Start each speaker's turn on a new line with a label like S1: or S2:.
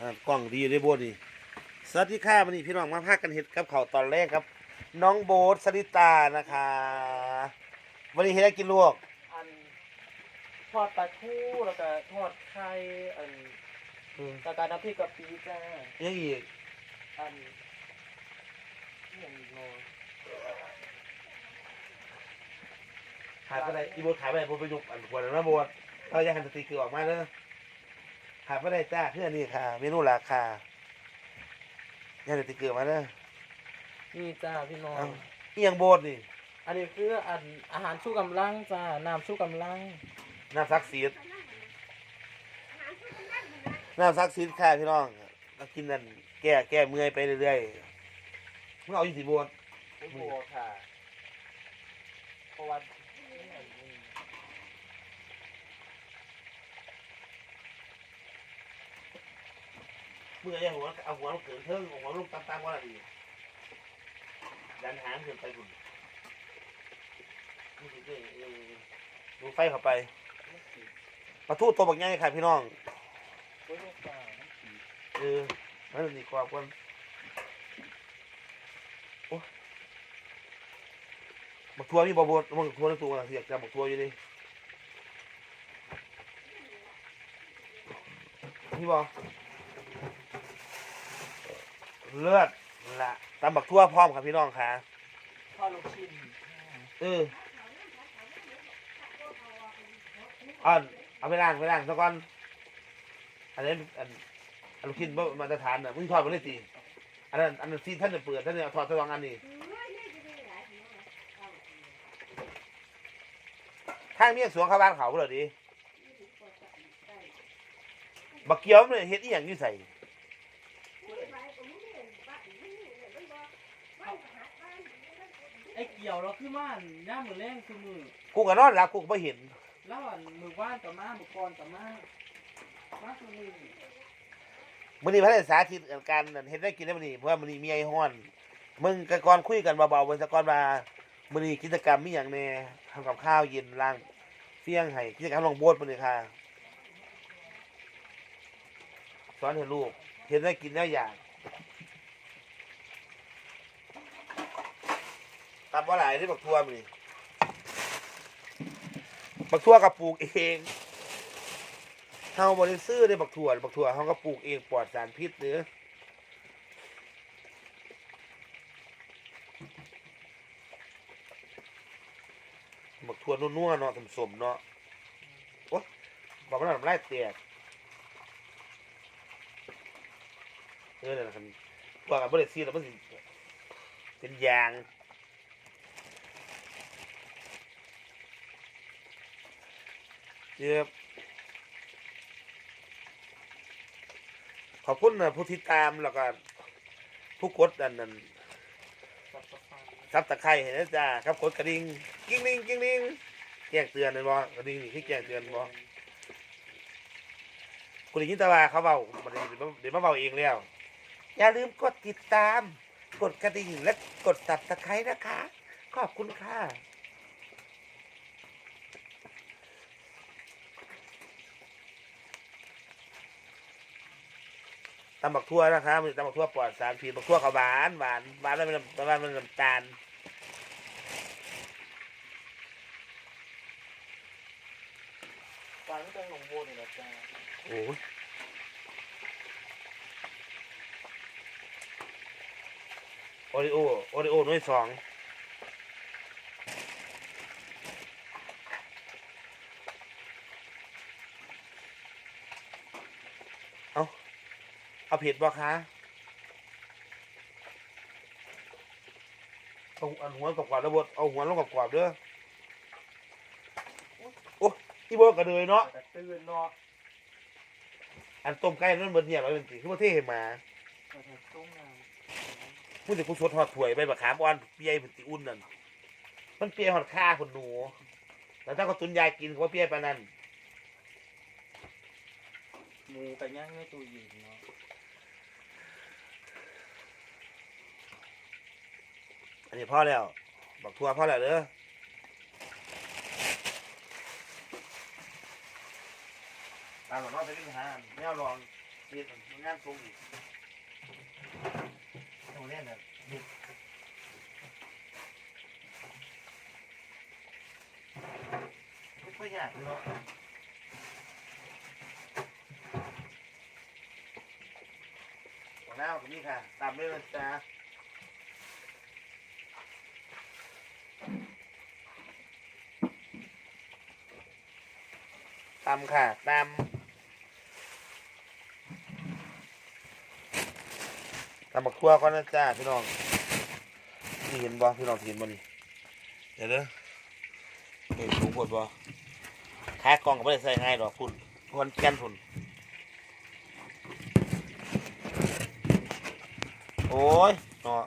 S1: อ่ากล้องดีอยู่ในโบสถ์นี่สวัสดีค่ะวันนี้พี่น้องมาพากันเห็ดกับเขาวตอนแรกครับ น้องโบ๊ทสริตานะคะ วันนี้เห็ดอะไรกินลวก
S2: อันทอดปลาทูแล้วก็ทอดไข่อัน
S1: อืม
S2: แล้วก็น้ำพริกกะปิจ้า
S1: ยังอีก
S2: อันนี่อย่างอีกเนาะ
S1: ขายไปไหนอีโบทขายไปไหนโบทไปยุกอันควรนะโบทเราจะหันสติคือออกมาเลย ขายไปไหนจ้าเพื่อนนี่ค่ะเมนูราคาอย่าสติเกือมาเลย
S2: นี่จ้าพี่น้อง
S1: เอาอีหยังโบทนี่
S2: อันนี้คืออันอาหารชูกำลังจ้า น้ำชูกำลัง
S1: น้ำซักซีดน้ำซักซีดค่ะพี่น้องเรากินนั่นแก้แก้เมื่อยไปเรื่อยๆมึงเอาอยู่สิโบท
S2: โอ้โหค่ะเพราะว่านี่อันนี้
S1: เมื่อยหัวเอาหัวลงเกินเทิงเอาหัวลงตามๆว่าอะไรดีดันหางขึ้นไปคุณดูไฟเข้าไปปลาทูตัวบักใหญ่ค่ะพี่น้อง
S2: โอ้ยจ้าน้ำผี
S1: เออนั่นนี่กว่าคนโอ้บักทัวมีบ่บดบักทัวในตัวนะเสียกจับบักทัวอยู่ดินี่บ่ เลือดละตำบักทั่วพร้อมครับพี่น้องค่ะ
S2: ทอดลูกชิ้น
S1: เอออ่อนเอาไปล้างไปล้างซะก่อนอันนี้อันอันลูกชิ้นบ่มาตรฐานน่ะมึงทอดมาเลยตีอันนั้นอันนั้นซีท่านจะเปิดท่านจะเอาทอดสองอันนี้ทางเมียสวงเข้าบ้านเขาเลยดิบักเกียวมันเฮ็ดอีหยังอยู่ใส่
S2: ไอ้เกี่ยวเราคือม่านย่ามมือแรงคือมือ
S1: กูก็นอนหลับกูก็บ่เห็น
S2: แล้วอันมือว่านกับมามือก่อนกับมามาคือมือ
S1: มื้อนี้พระได้สาธิตการนั่นเฮ็ดได้กินได้มื้อนี้เพราะว่ามื้อนี้มีไอ้ฮ้อน มึงก็ก่อนคุยกันเบาๆเบิ่งซะก่อนว่ามื้อนี้กิจกรรมมีหยังแหน่ทำกับข้าวเย็นล้างเฟียงให้กิจกรรมลองโบสมื้อนี้ค่ะสอนให้ลูกเฮ็ดได้กินได้อย่าง ตามบ่หลายที่บักทั่วมื้อนี้บักทั่วก็ปลูกเองเฮาบ่ได้ซื้อได้บักทั่วบักทั่วเฮาก็ปลูกเองปลอดสารพิษเด้อบักทั่วนัวๆเนาะสมๆเนาะโอ๊ยบอกว่าน้ำลายแตกเออนั่นะครับตัวกับบริษัทแล้วมันสิเป็นยาง เจ็บขอบคุณนะผู้ที่ตามแล้วก็ผู้กดอันนั้นซับตะไคร้เห็นจ้าครับกดกระดิ่งกิ้งลิงกิ้งลิงแจ้งเตือนเลยบ่กระดิ่งนี่คือแจ้งเตือนบ่คุณได้ยินต่ว่าเขาเบาบ่ได้เดี๋ยวมาเบาเองแล้ว อย่าลืมกดติดตาม กดกระดิ่งและกดซับตะไคร้นะคะ ขอบคุณค่ะ ตำบักทั่วนะคะมันตำบักทั่วปลอดสารพิษบักทั่วเขาหวานหวานหวานแล้วมันประมาณมันน้ำตาล
S2: ฟังตั้งหนองโบนี่แหละจ้า
S1: โอ้ยโอริโอโอริโอหน่วยสองเอา เอาเผ็ดบ่คะเอาอันหัวกรอบๆแล้วบดเอาหัวลงกรอบๆเด้อโอ้อีโบกระเดยเนาะ
S2: แต่ตื่นเนาะ
S1: อันต้มไก่นั่นเบิดเนี่ยร้อยเป็นสีคือประเทศให้มา
S2: แต่ถ้าต้มน้
S1: พูดถึงกูสดหอดถวยใบบักขามอ่อนเปียเป็นตีอุ่นนั่นมันเปียหอดข้าคนหนู แล้วถ้าก็ตุนยายกินเขาว่าเปียปานนั้นำ
S2: หมูกับย่างในตู้เย็นเนาะ
S1: นนี้พ่อแล้วบักทัวพ่อแล้วเด้อตามหลังนอกไปกินอาหารแนวรองเรียนงานทรงอีกตรงนี้น่ะนี่ไม่ค่อยยากเลยเนาะหัวหน้าก็มีค่ะ ตามด้วยนะจ๊ะ ตามค่ะตามตำบักทั่วก่อนะจ้าพี่น้องนี่เห็นบ่พี่น้องเห็นบ่นี่เดี๋ยวเด้อเห็นสูงปวดบ่ขากองก็ไม่ได้ใส่ง่ายดอกพุ่นพวนแกนพุ่นโอ้ยเนาะ